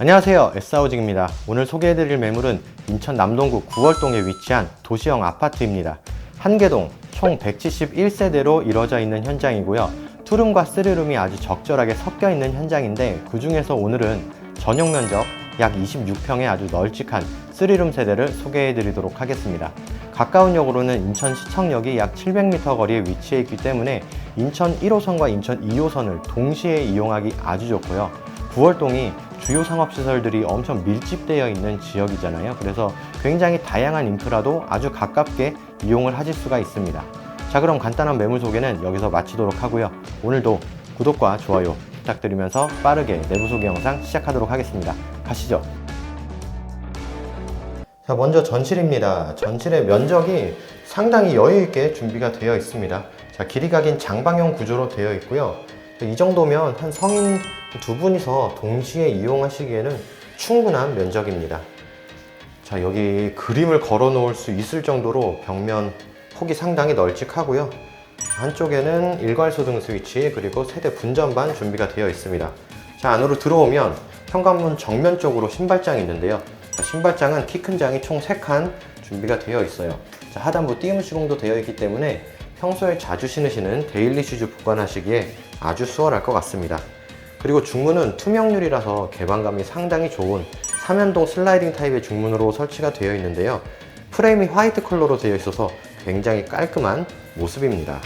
안녕하세요. S하우징입니다. 오늘 소개해드릴 매물은 인천 남동구 9월동에 위치한 도시형 아파트입니다. 한 개동 총 171세대로 이루어져 있는 현장이고요. 투룸과 쓰리룸이 아주 적절하게 섞여 있는 현장인데 그 중에서 오늘은 전용 면적 약 26평의 아주 널찍한 쓰리룸 세대를 소개해 드리도록 하겠습니다. 가까운 역으로는 인천 시청역이 약 700m 거리에 위치해 있기 때문에 인천 1호선과 인천 2호선을 동시에 이용하기 아주 좋고요. 9월동이 주요 상업시설들이 엄청 밀집되어 있는 지역이잖아요. 그래서 굉장히 다양한 인프라도 아주 가깝게 이용을 하실 수가 있습니다. 자, 그럼 간단한 매물 소개는 여기서 마치도록 하고요. 오늘도 구독과 좋아요 부탁드리면서 빠르게 내부 소개 영상 시작하도록 하겠습니다. 가시죠. 자, 먼저 전실입니다. 전실의 면적이 상당히 여유 있게 준비가 되어 있습니다. 자, 길이가 긴 장방형 구조로 되어 있고요. 이 정도면 한 성인 두 분이서 동시에 이용하시기에는 충분한 면적입니다. 자, 여기 그림을 걸어 놓을 수 있을 정도로 벽면 폭이 상당히 널찍하고요. 한쪽에는 일괄소등 스위치 그리고 세대 분전반 준비가 되어 있습니다. 자, 안으로 들어오면 현관문 정면 쪽으로 신발장이 있는데요. 자, 신발장은 키 큰 장이 총 3칸 준비가 되어 있어요. 자, 하단부 띄움 시공도 되어 있기 때문에 평소에 자주 신으시는 데일리 슈즈 보관하시기에 아주 수월할 것 같습니다. 그리고 중문은 투명률이라서 개방감이 상당히 좋은 삼연동 슬라이딩 타입의 중문으로 설치가 되어 있는데요. 프레임이 화이트 컬러로 되어 있어서 굉장히 깔끔한 모습입니다.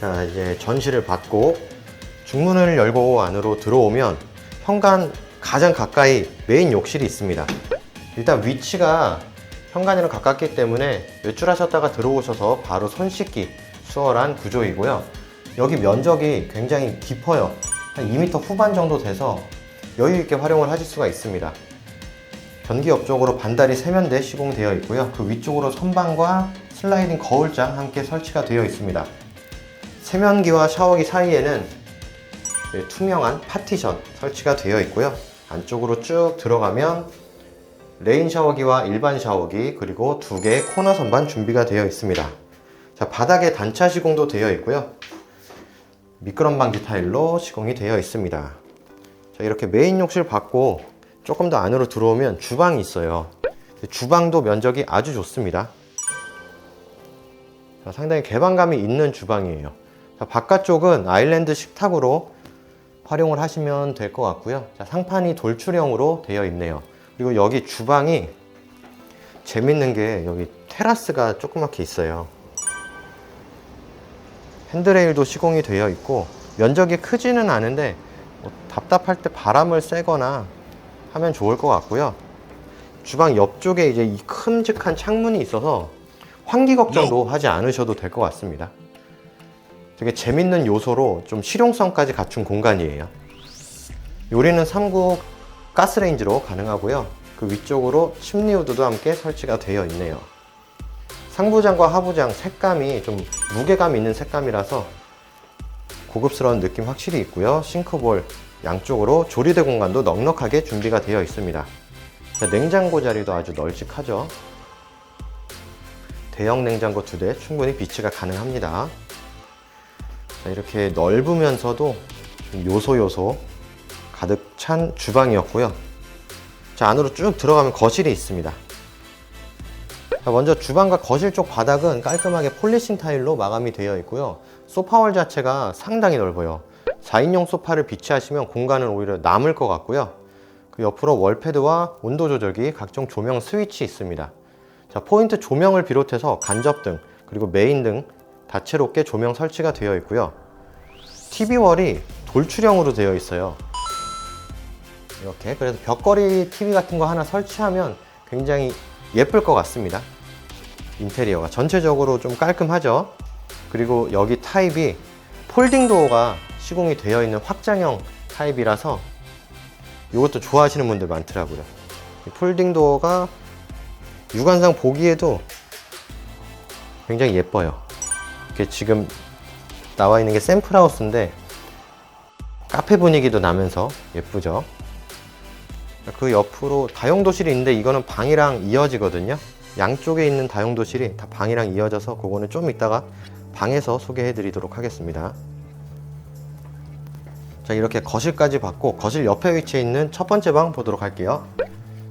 자, 이제 전시를 받고 중문을 열고 안으로 들어오면 현관 가장 가까이 메인 욕실이 있습니다. 일단 위치가 현관이랑 가깝기 때문에 외출하셨다가 들어오셔서 바로 손 씻기 수월한 구조이고요. 여기 면적이 굉장히 깊어요. 한 2m 후반 정도 돼서 여유 있게 활용을 하실 수가 있습니다. 변기 옆쪽으로 반다리 세면대 시공되어 있고요. 그 위쪽으로 선반과 슬라이딩 거울장 함께 설치가 되어 있습니다. 세면기와 샤워기 사이에는 네, 투명한 파티션 설치가 되어 있고요. 안쪽으로 쭉 들어가면 레인 샤워기와 일반 샤워기 그리고 두 개의 코너 선반 준비가 되어 있습니다. 자, 바닥에 단차 시공도 되어 있고요. 미끄럼 방지 타일로 시공이 되어 있습니다. 자, 이렇게 메인 욕실 받고 조금 더 안으로 들어오면 주방이 있어요. 주방도 면적이 아주 좋습니다. 자, 상당히 개방감이 있는 주방이에요. 자, 바깥쪽은 아일랜드 식탁으로 활용을 하시면 될 것 같고요. 자, 상판이 돌출형으로 되어 있네요. 그리고 여기 주방이 재밌는 게 여기 테라스가 조그맣게 있어요. 핸드레일도 시공이 되어 있고 면적이 크지는 않은데 뭐 답답할 때 바람을 쐬거나 하면 좋을 것 같고요. 주방 옆쪽에 이제 이 큼직한 창문이 있어서 환기 걱정도 하지 않으셔도 될 것 같습니다. 되게 재밌는 요소로 좀 실용성까지 갖춘 공간이에요. 요리는 3구 가스레인지로 가능하고요. 그 위쪽으로 침리 우드도 함께 설치가 되어 있네요. 상부장과 하부장 색감이 좀 무게감 있는 색감이라서 고급스러운 느낌 확실히 있고요. 싱크볼 양쪽으로 조리대 공간도 넉넉하게 준비가 되어 있습니다. 자, 냉장고 자리도 아주 널찍하죠. 대형 냉장고 두 대 충분히 비치가 가능합니다. 자, 이렇게 넓으면서도 좀 요소 요소 가득 찬 주방이었고요. 자, 안으로 쭉 들어가면 거실이 있습니다. 자, 먼저 주방과 거실 쪽 바닥은 깔끔하게 폴리싱 타일로 마감이 되어 있고요. 소파월 자체가 상당히 넓어요. 4인용 소파를 비치하시면 공간은 오히려 남을 것 같고요. 그 옆으로 월패드와 온도 조절기, 각종 조명 스위치 있습니다. 자, 포인트 조명을 비롯해서 간접등, 그리고 메인 등 다채롭게 조명 설치가 되어 있고요. TV월이 돌출형으로 되어 있어요. 이렇게 그래서 벽걸이 TV 같은 거 하나 설치하면 굉장히 예쁠 것 같습니다. 인테리어가 전체적으로 좀 깔끔하죠. 그리고 여기 타입이 폴딩 도어가 시공이 되어 있는 확장형 타입이라서 이것도 좋아하시는 분들 많더라고요. 이 폴딩 도어가 육안상 보기에도 굉장히 예뻐요. 이게 지금 나와 있는 게 샘플 하우스인데 카페 분위기도 나면서 예쁘죠. 그 옆으로 다용도실이 있는데 이거는 방이랑 이어지거든요. 양쪽에 있는 다용도실이 다 방이랑 이어져서 그거는 좀 이따가 방에서 소개해 드리도록 하겠습니다. 자 이렇게 거실까지 받고 거실 옆에 위치해 있는 첫 번째 방 보도록 할게요.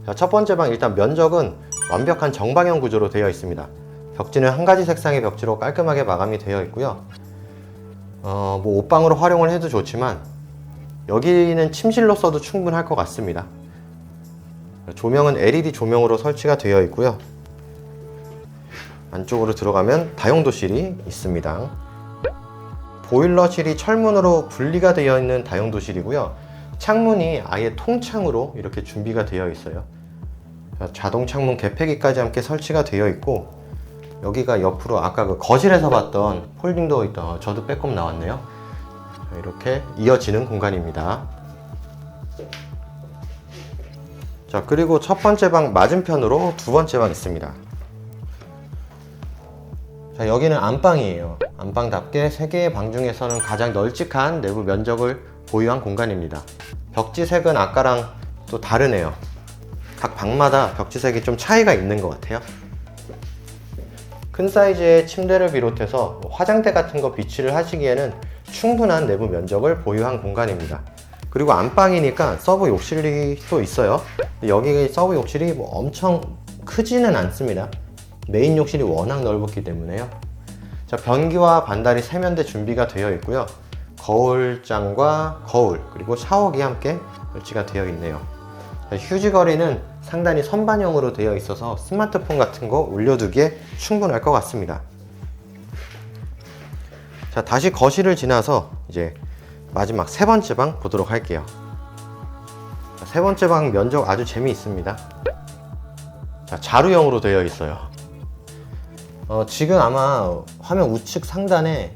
자, 첫 번째 방 일단 면적은 완벽한 정방형 구조로 되어 있습니다. 벽지는 한 가지 색상의 벽지로 깔끔하게 마감이 되어 있고요. 어, 뭐 옷방으로 활용을 해도 좋지만 여기는 침실로 써도 충분할 것 같습니다. 조명은 LED 조명으로 설치가 되어 있고요. 안쪽으로 들어가면 다용도실이 있습니다. 보일러실이 철문으로 분리가 되어 있는 다용도실이고요. 창문이 아예 통창으로 이렇게 준비가 되어 있어요. 자동 창문 개폐기까지 함께 설치가 되어 있고 여기가 옆으로 아까 그 거실에서 봤던 폴딩도어 있던 저도 빼꼼 나왔네요. 자, 이렇게 이어지는 공간입니다. 자 그리고 첫 번째 방 맞은편으로 두 번째 방 있습니다. 자 여기는 안방이에요. 안방답게 세 개의 방 중에서는 가장 널찍한 내부 면적을 보유한 공간입니다. 벽지색은 아까랑 또 다르네요. 각 방마다 벽지색이 좀 차이가 있는 것 같아요. 큰 사이즈의 침대를 비롯해서 화장대 같은 거 비치를 하시기에는 충분한 내부 면적을 보유한 공간입니다. 그리고 안방이니까 서브 욕실이 또 있어요. 여기 서브 욕실이 뭐 엄청 크지는 않습니다. 메인 욕실이 워낙 넓었기 때문에요. 자, 변기와 반달이 세면대 준비가 되어 있고요. 거울장과 거울 그리고 샤워기 함께 설치가 되어 있네요. 자, 휴지 거리는 상단이 선반형으로 되어 있어서 스마트폰 같은 거 올려두기에 충분할 것 같습니다. 자, 다시 거실을 지나서 이제 마지막 세 번째 방 보도록 할게요. 자, 세 번째 방 면적 아주 재미있습니다. 자, 자루형으로 되어 있어요. 어, 지금 아마 화면 우측 상단에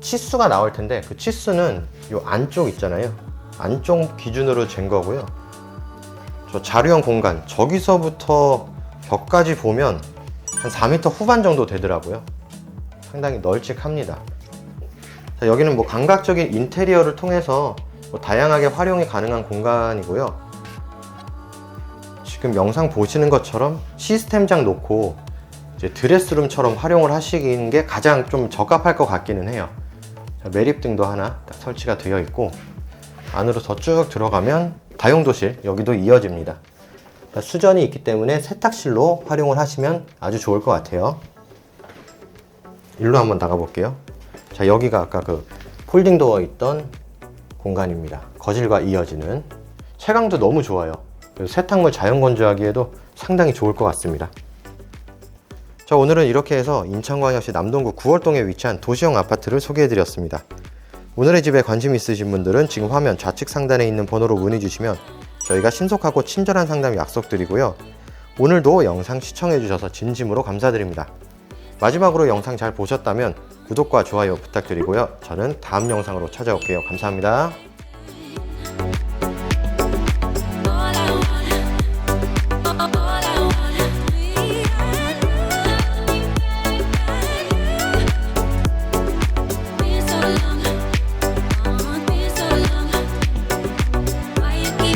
치수가 나올 텐데 그 치수는 이 안쪽 있잖아요. 안쪽 기준으로 잰 거고요. 저 자료형 공간 저기서부터 벽까지 보면 한 4m 후반 정도 되더라고요. 상당히 널찍합니다. 자, 여기는 뭐 감각적인 인테리어를 통해서 뭐 다양하게 활용이 가능한 공간이고요. 지금 영상 보시는 것처럼 시스템장 놓고 드레스룸처럼 활용을 하시는 게 가장 좀 적합할 것 같기는 해요. 자, 매립등도 하나 딱 설치가 되어 있고 안으로 더 쭉 들어가면 다용도실 여기도 이어집니다. 자, 수전이 있기 때문에 세탁실로 활용을 하시면 아주 좋을 것 같아요. 일로 한번 나가 볼게요. 자 여기가 아까 그 폴딩 도어 있던 공간입니다. 거실과 이어지는 채광도 너무 좋아요. 세탁물 자연 건조하기에도 상당히 좋을 것 같습니다. 자 오늘은 이렇게 해서 인천광역시 남동구 9월동에 위치한 도시형 아파트를 소개해드렸습니다. 오늘의 집에 관심 있으신 분들은 지금 화면 좌측 상단에 있는 번호로 문의 주시면 저희가 신속하고 친절한 상담 약속드리고요. 오늘도 영상 시청해주셔서 진심으로 감사드립니다. 마지막으로 영상 잘 보셨다면 구독과 좋아요 부탁드리고요. 저는 다음 영상으로 찾아올게요. 감사합니다.